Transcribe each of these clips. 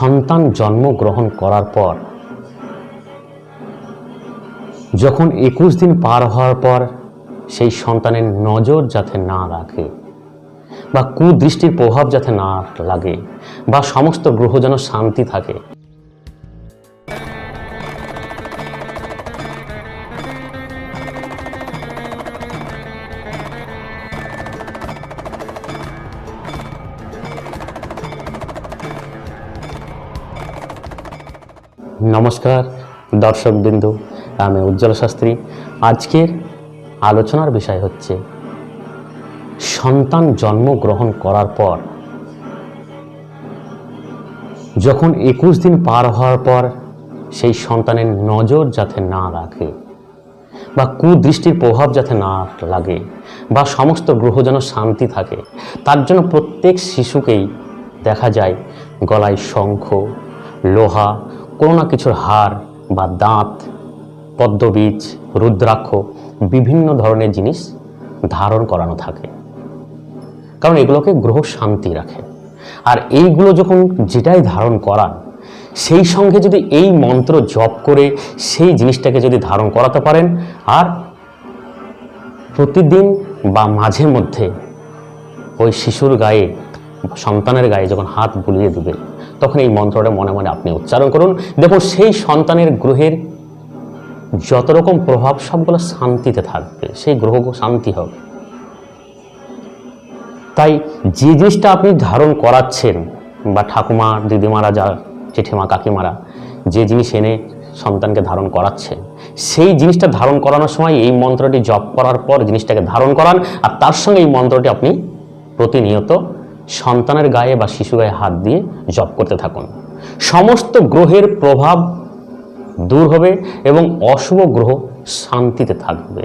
সন্তান জন্মগ্রহণ করার পর, যখন একুশ দিন পার হওয়ার পর সেই সন্তানের নজর যাতে না রাখে বা কুদৃষ্টির প্রভাব যাতে না লাগে বা সমস্ত গ্রহ যেন শান্তি থাকে নমস্কার দর্শক বিন্দু আমি উজ্জ্বল শাস্ত্রী। আজকের আলোচনার বিষয় হচ্ছে, সন্তান জন্মগ্রহণ করার পর, যখন একুশ দিন পার হওয়ার পর সেই সন্তানের নজর যাতে না রাখে, বা কুদৃষ্টির প্রভাব যাতে না লাগে, বা সমস্ত গ্রহ যেন শান্তি থাকে, তার জন্য প্রত্যেক শিশুকেই দেখা যায় গলায় শঙ্খ, লোহা কোনো না কিছুর হার বা দাঁত, পদ্মবীজ, রুদ্রাক্ষ, বিভিন্ন ধরনের জিনিস ধারণ করানো থাকে। কারণ এগুলোকে গ্রহ শান্তি রাখে। আর এইগুলো যখন যেটাই ধারণ করান, সেই সঙ্গে যদি এই মন্ত্র জপ করে সেই জিনিসটাকে যদি ধারণ করাতে পারেন, আর প্রতিদিন বা মাঝে মধ্যে ওই শিশুর গায়ে সন্তানের গায়ে যখন হাত বুলিয়ে দিবে, তখন এই মন্ত্রটা মনে মনে আপনি উচ্চারণ করুন। দেখুন, সেই সন্তানের গ্রহের যত রকম প্রভাব, সবগুলো শান্তিতে থাকবে। সেই গ্রহ শান্তি হবে। তাই যে জিনিসটা আপনি ধারণ করাচ্ছেন, বা ঠাকুমা, দিদিমারা, যা জেঠিমা, কাকিমারা, যে জিনিস এনে সন্তানকে ধারণ করাচ্ছেন সেই জিনিসটা ধারণ করানোর সময় এই মন্ত্রটি জপ করার পর জিনিসটাকে ধারণ করান, আর তার সঙ্গে এই মন্ত্রটি আপনি প্রতিনিয়ত সন্তানের গায়ে বা শিশু গায়ে হাত দিয়ে জপ করতে থাকুন। সমস্ত গ্রহের প্রভাব দূর হবে এবং অশুভ গ্রহ শান্তিতে থাকবে।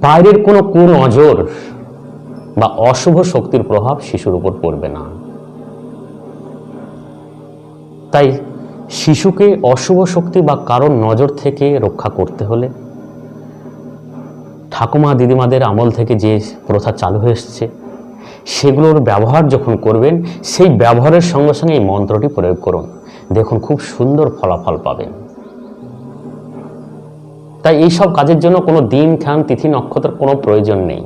বাইরের কোনো কুনজর বা অশুভ শক্তির প্রভাব শিশুর উপর পড়বে না। তাই শিশুকে অশুভ শক্তি বা কারোর নজর থেকে রক্ষা করতে হলে ঠাকুমা দিদিমাদের আমল থেকে যে প্রথা চালু হয়ে এসছে সেগুলোর ব্যবহার যখন করবেন, সেই ব্যবহারের সঙ্গে সঙ্গে এই মন্ত্রটি প্রয়োগ করুন। দেখুন, খুব সুন্দর ফলাফল পাবেন। তাই এই সব কাজের জন্য কোনো দিন খান তিথি, নক্ষত্রের কোনো প্রয়োজন নেই।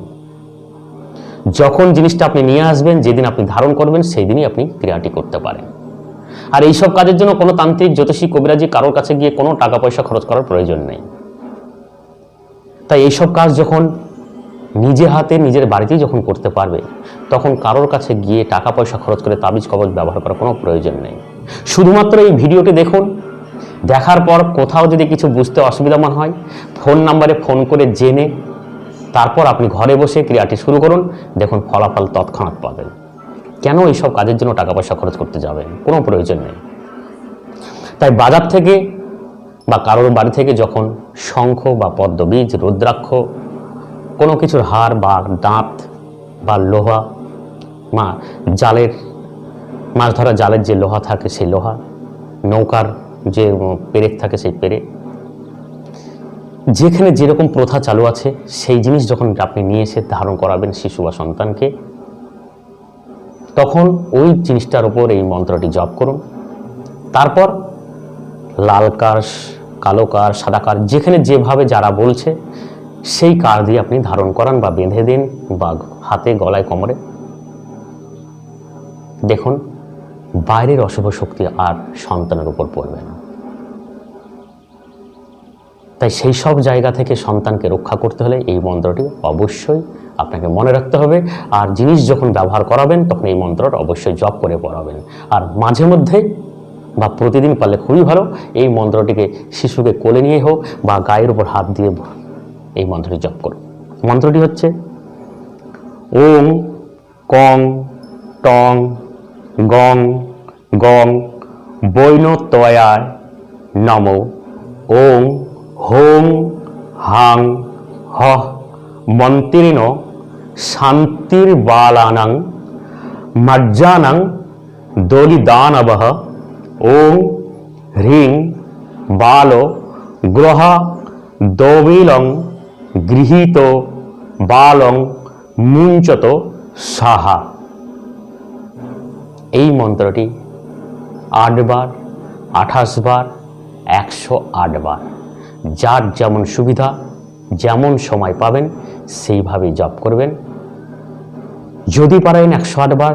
যখন জিনিসটা আপনি নিয়ে আসবেন, যেদিন আপনি ধারণ করবেন সেই দিনই আপনি ক্রিয়াটি করতে পারেন। আর এই সব কাজের জন্য কোনো তান্ত্রিক, জ্যোতিষী, কবিরাজি কারোর কাছে গিয়ে কোনো টাকা পয়সা খরচ করার প্রয়োজন নেই। তাই এইসব কাজ যখন নিজে হাতে নিজের বাড়িতেই যখন করতে পারবে, তখন কারোর কাছে গিয়ে টাকা পয়সা খরচ করে তাবিজ কবজ ব্যবহার করার কোনো প্রয়োজন নেই। শুধুমাত্র এই ভিডিওটি দেখুন। দেখার পর কোথাও যদি কিছু বুঝতে অসুবিধা মনে হয়, ফোন নাম্বারে ফোন করে জেনে তারপর আপনি ঘরে বসে ক্রিয়াটি শুরু করুন। দেখুন ফলাফল তৎক্ষণাৎ পাবেন। কেন এইসব কাজের জন্য টাকা পয়সা খরচ করতে যাবেন? কোনো প্রয়োজন নেই। তাই বাজার থেকে বা কারোর বাড়ি থেকে যখন শঙ্খ বা পদ্মবীজ, রুদ্রাক্ষ কোনো কিছুর হার বা দাঁত বা লোহা, মা, জালের, মাছ ধরা জালের যে লোহা থাকে সেই লোহা, নৌকার যে পেরেক থাকে সেই পেরেক। যেখানে যেরকম প্রথা চালু আছে, সেই জিনিস যখন আপনি নিয়ে এসে ধারণ করাবেন শিশু বা সন্তানকে, তখন ওই জিনিসটার ওপর এই মন্ত্রটি জপ করুন। তারপর লাল কার কালো কার সাদা কার যেখানে যেভাবে যারা বলছে সেই কার দিয়ে আপনি ধারণ করান বা বেঁধে দিন বা হাতে গলায় কোমরে। দেখুন, বাইরের অশুভ শক্তি আর সন্তানের উপর পড়বে না। তাই সেই সব জায়গা থেকে সন্তানকে রক্ষা করতে হলে এই মন্ত্রটি অবশ্যই আপনাকে মনে রাখতে হবে। আর জিনিস যখন ব্যবহার করাবেন, তখন এই মন্ত্রটা অবশ্যই জপ করে পড়াবেন। আর মাঝে মধ্যে বা প্রতিদিন পারলে খুবই ভালো, এই মন্ত্রটিকে শিশুকে কোলে নিয়ে হোক বা গায়ের উপর হাত দিয়ে এই মন্ত্রটি জপ করুন। মন্ত্রটি হচ্ছে ওং কং, টং, গং গং বৈনতয়ায় নম। ওং হোং হাং, হ, মন্ত্রিণ শান্তির্বালানাং মজ্জানাং দলিদানবহ। ওং হ্রিং, বাল, গ্রহ দবিলং গৃহীত বালং মুঞ্চত সাহা। এই মন্ত্রটি আটবার আঠাশ বার একশো আটবার। যার যেমন সুবিধা, যেমন সময় পাবেন, সেইভাবেই জপ করবেন। যদি পারেন একশো আটবার,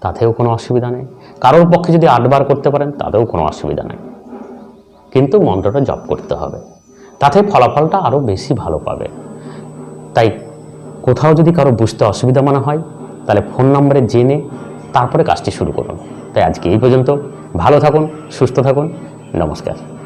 তাতেও কোনো অসুবিধা নেই। কারোর পক্ষে যদি আটবার করতে পারেন, তাতেও কোনো অসুবিধা নেই। কিন্তু মন্ত্রটা জপ করতে হবে। তাতে ফলাফলটা আরও বেশি ভালো পাবে। তাই কোথাও যদি কারও বুঝতে অসুবিধা মনে হয়, তাহলে ফোন নম্বরে জেনে তারপরে কাজটি শুরু করুন। তাই আজকে এই পর্যন্ত। ভালো থাকুন, সুস্থ থাকুন। নমস্কার।